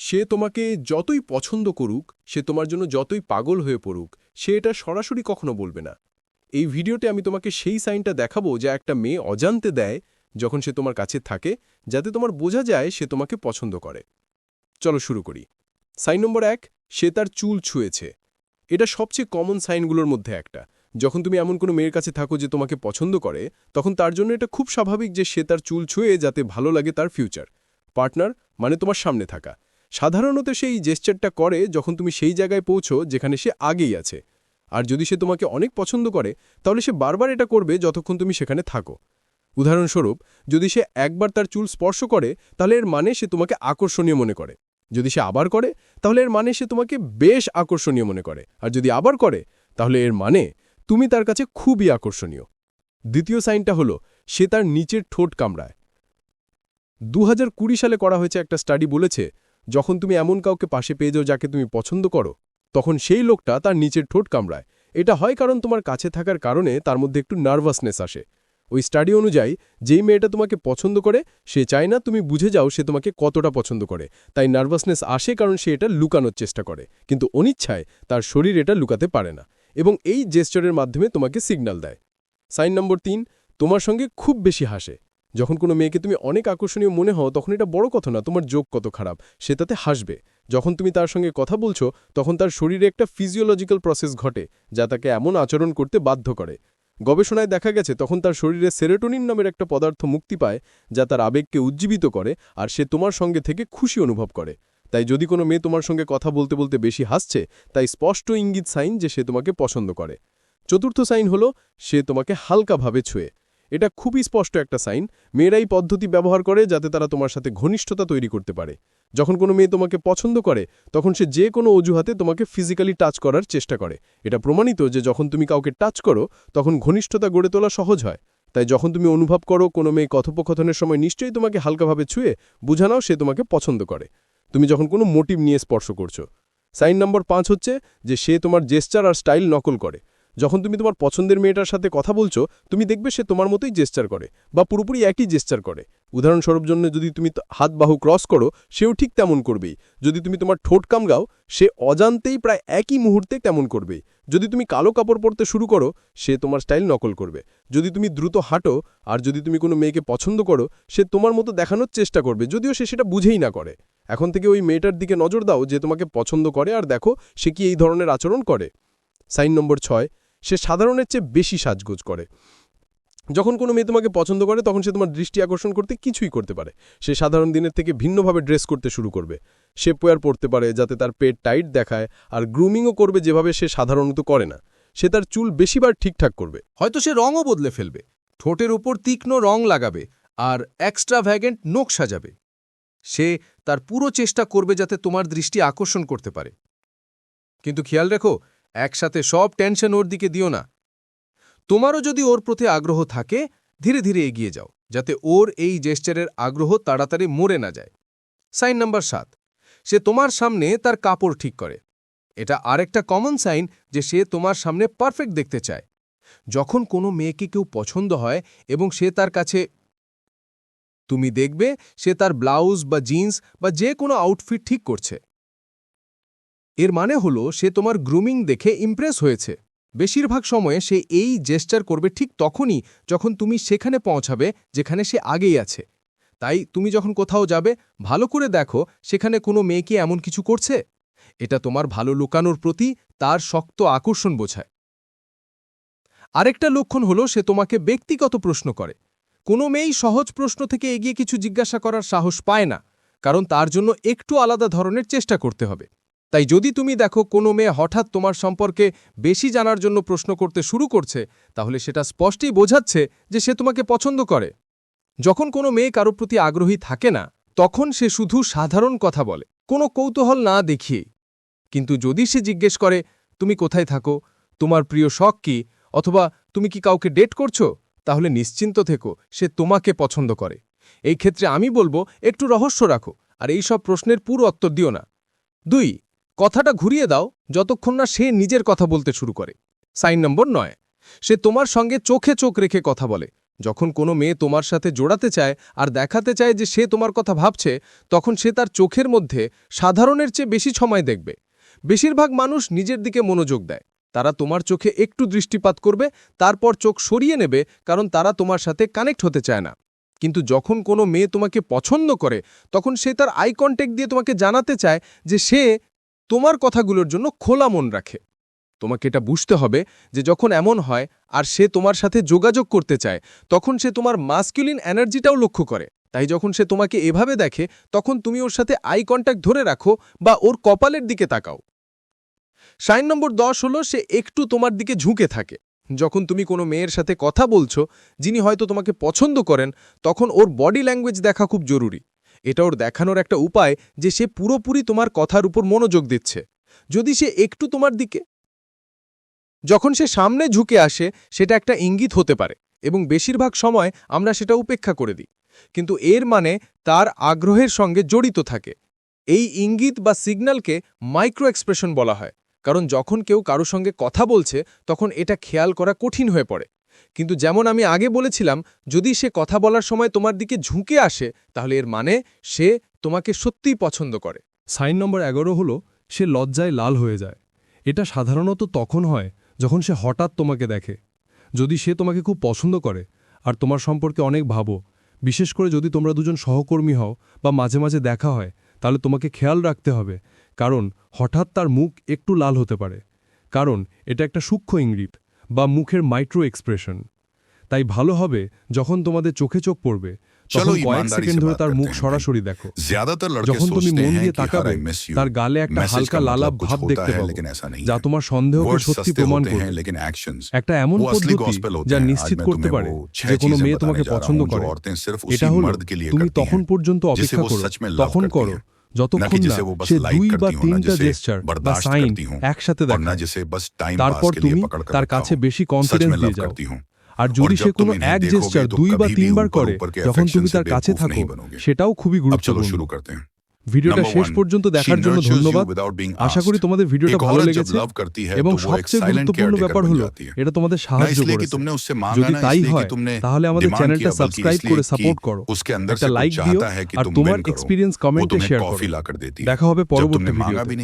সে তোমাকে যতই পছন্দ করুক, সে তোমার জন্য যতই পাগল হয়ে পড়ুক, সে এটা সরাসরি কখনো বলবে না। এই ভিডিওতে আমি তোমাকে সেই সাইনটা দেখাবো যা একটা মেয়ে অজান্তে দেয় যখন সে তোমার কাছে থাকে, যাতে তোমার বোঝা যায় সে তোমাকে পছন্দ করে। চলো শুরু করি। সাইন নম্বর এক, সে তার চুল ছুঁয়েছে। এটা সবচেয়ে কমন সাইনগুলোর মধ্যে একটা। যখন তুমি এমন কোনো মেয়ের কাছে থাকো যে তোমাকে পছন্দ করে, তখন তার জন্য এটা খুব স্বাভাবিক যে সে তার চুল ছুঁয়ে যাতে ভালো লাগে তার ফিউচার পার্টনার মানে তোমার সামনে থাকা। সাধারণত সেই জেস্টারটা করে যখন তুমি সেই জায়গায় পৌঁছো যেখানে সে আগেই আছে। আর যদি সে তোমাকে অনেক পছন্দ করে, তাহলে সে বারবার এটা করবে যতক্ষণ তুমি সেখানে থাকো। উদাহরণস্বরূপ, যদি সে একবার তার চুল স্পর্শ করে, তাহলে এর মানে সে তোমাকে আকর্ষণীয় মনে করে। যদি সে আবার করে, তাহলে এর মানে সে তোমাকে বেশ আকর্ষণীয় মনে করে। আর যদি আবার করে, তাহলে এর মানে তুমি তার কাছে খুবই আকর্ষণীয়। দ্বিতীয় সাইনটা হলো, সে তার নিচের ঠোঁট কামড়ায়। দু হাজার কুড়ি সালে করা হয়েছে একটা স্টাডি বলেছে যখন তুমি এমন কাউকে পাশে পেয়ে যাও যাকে তুমি পছন্দ করো, তখন সেই লোকটা তার নিচের ঠোঁট কামড়ায়। এটা হয় কারণ তোমার কাছে থাকার কারণে তার মধ্যে একটু নার্ভাসনেস আসে। ওই স্টাডি অনুযায়ী, যেই মেয়েটা তোমাকে পছন্দ করে, সে চায় না তুমি বুঝে যাও সে তোমাকে কতটা পছন্দ করে। তাই নার্ভাসনেস আসে কারণ সে এটা লুকানোর চেষ্টা করে। কিন্তু অনিচ্ছায় তার শরীর এটা লুকাতে পারে না। এবং এই জেস্টারের মাধ্যমে তোমাকে সিগন্যাল দেয়। সাইন নম্বর তিন, তোমার সঙ্গে খুব বেশি হাসে। যখন কোনো মেয়েকে তুমি অনেক আকর্ষণীয় মনে হও, তখন এটা বড় কথা না, তোমার যোগ কত খারাপ, সে তাতে হাসবে। যখন তুমি তার সঙ্গে কথা বলছো, তখন তার শরীরে একটা ফিজিওলজিক্যাল প্রসেস ঘটে, যা তাকে এমন আচরণ করতে বাধ্য করে। গবেষণায় দেখা গেছে, তখন তার শরীরে সেরেটোনিন নামের একটা পদার্থ মুক্তি পায়, যা তার আবেগকে উজ্জীবিত করে, আর সে তোমার সঙ্গে থেকে খুশি অনুভব করে। তাই যদি কোনো মেয়ে তোমার সঙ্গে কথা বলতে বলতে বেশি হাসছে, তাই স্পষ্ট ইঙ্গিত সাইন যে সে তোমাকে পছন্দ করে। চতুর্থ সাইন হল, সে তোমাকে হালকাভাবে ছুঁয়ে। এটা খুবই স্পষ্ট একটা সাইন। মেয়েরাই পদ্ধতি ব্যবহার করে যাতে তারা তোমার সাথে ঘনিষ্ঠতা তৈরি করতে পারে। যখন কোনো মেয়ে তোমাকে পছন্দ করে, তখন সে যে কোনো অজুহাতে তোমাকে ফিজিক্যালি টাচ করার চেষ্টা করে। এটা প্রমাণিত যে যখন তুমি কাউকে টাচ করো, তখন ঘনিষ্ঠতা গড়ে তোলা সহজ হয়। তাই যখন তুমি অনুভব করো কোনো মেয়ে কথোপকথনের সময় নিশ্চয়ই তোমাকে হালকাভাবে ছুঁয়ে, বুঝানাও সে তোমাকে পছন্দ করে। তুমি যখন কোনো মোটিভ নিয়ে স্পর্শ করছ। সাইন নম্বর পাঁচ হচ্ছে যে সে তোমার জেস্চার আর স্টাইল নকল করে। যখন তুমি তোমার পছন্দের মেয়েটার সাথে কথা বলছো, তুমি দেখবে সে তোমার মতোই জেস্টার করে বা পুরোপুরি একই জেস্টার করে। উদাহরণস্বরূপ জন্য যদি তুমি হাত বাহু ক্রস করো, সেও ঠিক তেমন করবেই। যদি তুমি তোমার ঠোঁট কামগাও, সে অজান্তেই প্রায় একই মুহূর্তে তেমন করবেই। যদি তুমি কালো কাপড় পরতে শুরু করো, সে তোমার স্টাইল নকল করবে। যদি তুমি দ্রুত হাঁটো, আর যদি তুমি কোনো মেয়েকে পছন্দ করো, সে তোমার মতো দেখানোর চেষ্টা করবে, যদিও সে সেটা বুঝেই না করে। এখন থেকে ওই মেয়েটার দিকে নজর দাও যে তোমাকে পছন্দ করে, আর দেখো সে কি এই ধরনের আচরণ করে। সাইন নম্বর ছয় সে সাধারণের চেয়ে বেশি সাজগোজ করে। যখন কোনো মেয়ে তোমাকে পছন্দ করে, তখন সে তোমার দৃষ্টি আকর্ষণ করতে কিছুই করতে পারে। সে সাধারণ দিনের থেকে ভিন্নভাবে ড্রেস করতে শুরু করবে। সে পোয়ার পড়তে পারে, যাতে তার পেট টাইট দেখায়, আর গ্রুমিংও করবে যেভাবে সে সাধারণত করে না। সে তার চুল বেশিবার ঠিকঠাক করবে। হয়তো সে রঙও বদলে ফেলবে। ঠোঁটের উপর তীক্ষ্ণ রং লাগাবে, আর এক্সট্রা ভ্যাগেন্ট নোখ সাজাবে। সে তার পুরো চেষ্টা করবে যাতে তোমার দৃষ্টি আকর্ষণ করতে পারে। কিন্তু খেয়াল রেখো একসাথে সব টেনশন ওর দিকে দিও না। তোমারও যদি ওর প্রতি আগ্রহ থাকে, ধীরে ধীরে এগিয়ে যাও, যাতে ওর এই জেস্টারের আগ্রহ তাড়াতাড়ি মরে না যায়। সাইন নাম্বার সাত, সে তোমার সামনে তার কাপড় ঠিক করে। এটা আরেকটা কমন সাইন যে সে তোমার সামনে পারফেক্ট দেখতে চায়। যখন কোনো মেয়েকে কেউ পছন্দ হয় এবং সে তার কাছে তুমি দেখবে সে তার ব্লাউজ বা জিন্স বা যে কোনো আউটফিট ঠিক করছে। এর মানে হলো, সে তোমার গ্রুমিং দেখে ইমপ্রেস হয়েছে। বেশিরভাগ সময়ে সে এই জেস্টার করবে ঠিক তখনই যখন তুমি সেখানে পৌঁছাবে যেখানে সে আগেই আছে। তাই তুমি যখন কোথাও যাবে, ভালো করে দেখো সেখানে কোনো মেয়ে কি এমন কিছু করছে। এটা তোমার ভালো লুকানোর প্রতি তার শক্ত আকর্ষণ বোঝায়। আরেকটা লক্ষণ হলো, সে তোমাকে ব্যক্তিগত প্রশ্ন করে। কোনো মেয়েই সহজ প্রশ্ন থেকে এগিয়ে কিছু জিজ্ঞাসা করার সাহস পায় না, কারণ তার জন্য একটু আলাদা ধরনের চেষ্টা করতে হবে। তাই যদি তুমি দেখো কোনো মেয়ে হঠাৎ তোমার সম্পর্কে বেশি জানার জন্য প্রশ্ন করতে শুরু করছে, তাহলে সেটা স্পষ্টই বোঝাচ্ছে যে সে তোমাকে পছন্দ করে। যখন কোনো মেয়ে কারোর প্রতি আগ্রহী থাকে না, তখন সে শুধু সাধারণ কথা বলে, কোনো কৌতূহল না দেখিয়ে। কিন্তু যদি সে জিজ্ঞেস করে, তুমি কোথায় থাকো? তোমার প্রিয় শখ কি? অথবা তুমি কি কাউকে ডেট করছ? তাহলে নিশ্চিন্ত থেকো, সে তোমাকে পছন্দ করে। এই ক্ষেত্রে আমি বলব, একটু রহস্য রাখো, আর এই সব প্রশ্নের পুরো উত্তর দিও না। দুই কথাটা ঘুরিয়ে দাও যতক্ষণ না সে নিজের কথা বলতে শুরু করে। সাইন নম্বর নয়, সে তোমার সঙ্গে চোখে চোখ রেখে কথা বলে। যখন কোনো মেয়ে তোমার সাথে জোড়াতে চায় আর দেখাতে চায় যে সে তোমার কথা ভাবছে, তখন সে তার চোখের মধ্যে সাধারণের চেয়ে বেশি সময় দেখবে। বেশিরভাগ মানুষ নিজের দিকে মনোযোগ দেয়। তারা তোমার চোখে একটু দৃষ্টিপাত করবে, তারপর চোখ সরিয়ে নেবে, কারণ তারা তোমার সাথে কানেক্ট হতে চায় না। কিন্তু যখন কোনো মেয়ে তোমাকে পছন্দ করে, তখন সে তার আই কন্ট্যাক্ট দিয়ে তোমাকে জানাতে চায় যে সে তোমার কথাগুলোর জন্য খোলা মন রাখে। তোমাকে এটা বুঝতে হবে যে যখন এমন হয় আর সে তোমার সাথে যোগাযোগ করতে চায়, তখন সে তোমার মাস্কুলিন এনার্জিটাও লক্ষ্য করে। তাই যখন সে তোমাকে এভাবে দেখে, তখন তুমি ওর সাথে আই কন্ট্যাক্ট ধরে রাখো বা ওর কপালের দিকে তাকাও। সাইন নম্বর দশ হলো সে একটু তোমার দিকে ঝুঁকে থাকে। যখন তুমি কোনো মেয়ের সাথে কথা বলছো, যিনি হয়তো তোমাকে পছন্দ করেন, তখন ওর বডি ল্যাঙ্গুয়েজ দেখা খুব জরুরি। এটা ওর দেখানোর একটা উপায় যে সে পুরোপুরি তোমার কথার উপর মনোযোগ দিচ্ছে। যদি সে একটু তোমার দিকে যখন সে সামনে ঝুঁকে আসে, সেটা একটা ইঙ্গিত হতে পারে এবং বেশিরভাগ সময় আমরা সেটা উপেক্ষা করে দিই। কিন্তু এর মানে তার আগ্রহের সঙ্গে জড়িত থাকে। এই ইঙ্গিত বা সিগন্যালকে মাইক্রো এক্সপ্রেশন বলা হয়। কারণ যখন কেউ কারও সঙ্গে কথা বলছে, তখন এটা খেয়াল করা কঠিন হয়ে পড়ে। কিন্তু যেমন আমি আগে বলেছিলাম, যদি সে কথা বলার সময় তোমার দিকে ঝুঁকে আসে, তাহলে এর মানে সে তোমাকে সত্যিই পছন্দ করে। সাইন নম্বর এগারো হলো, সে লজ্জায় লাল হয়ে যায়। এটা সাধারণত তখন হয় যখন সে হঠাৎ তোমাকে দেখে। যদি সে তোমাকে খুব পছন্দ করে, আর তোমার সম্পর্কে অনেক ভাবো, বিশেষ করে যদি তোমরা দুজন সহকর্মী হও বা মাঝে মাঝে দেখা হয়, তাহলে তোমাকে খেয়াল রাখতে হবে, কারণ হঠাৎ তার মুখ একটু লাল হতে পারে। কারণ এটা একটা সূক্ষ্ম ইঙ্গিত। বা মুখের মাইক্রো এক্সপ্রেশন। তাই ভালো হবে যখন তোমাদের চোখে চোখ পড়বে চলো কয়েক সেকেন্ড ধরে তার মুখ সরাসরি দেখো। যখন তুমি মন দিয়ে তাকাবে তার গালে একটা হালকা লালা ভাব দেখতে পাবে। যা তোমার সন্দেহকে সত্যি প্রমাণ করে একটা এমন পদ্ধতি যা নিশ্চিত করতে পারে যে কোনো মেয়ে তোমাকে পছন্দ করে। এটা হলো তুমি তখন পর্যন্ত অপেক্ষা করো। তখন করো। যতক্ষণ না সে দুই বা তিনটা জেস্টার বা সাইন একসাথে দেখায় তারপর তুমি তার কাছে বেশি কনফিডেন্স দিয়ে যাও আর যদি সে কোনো এক জেস্টার দুই বা তিনবার করে যখন তুমি তার কাছে থাকো সেটাও খুবই গুরুত্বপূর্ণ। ভিডিওটা শেষ পর্যন্ত দেখার জন্য ধন্যবাদ। আশা করি তোমাদের ভিডিওটা ভালো লেগেছে এবং সবচেয়ে গুরুত্বপূর্ণ ব্যাপার হলো এটা তোমাদের সাহায্য করেছে। যদি তাই হয় তাহলে আমাদের চ্যানেলটা সাবস্ক্রাইব করে সাপোর্ট করো। একটা লাইক দিও আর তোমার এক্সপিরিয়েন্স কমেন্টে শেয়ার করো। দেখা হবে পরবর্তী ভিডিওতে।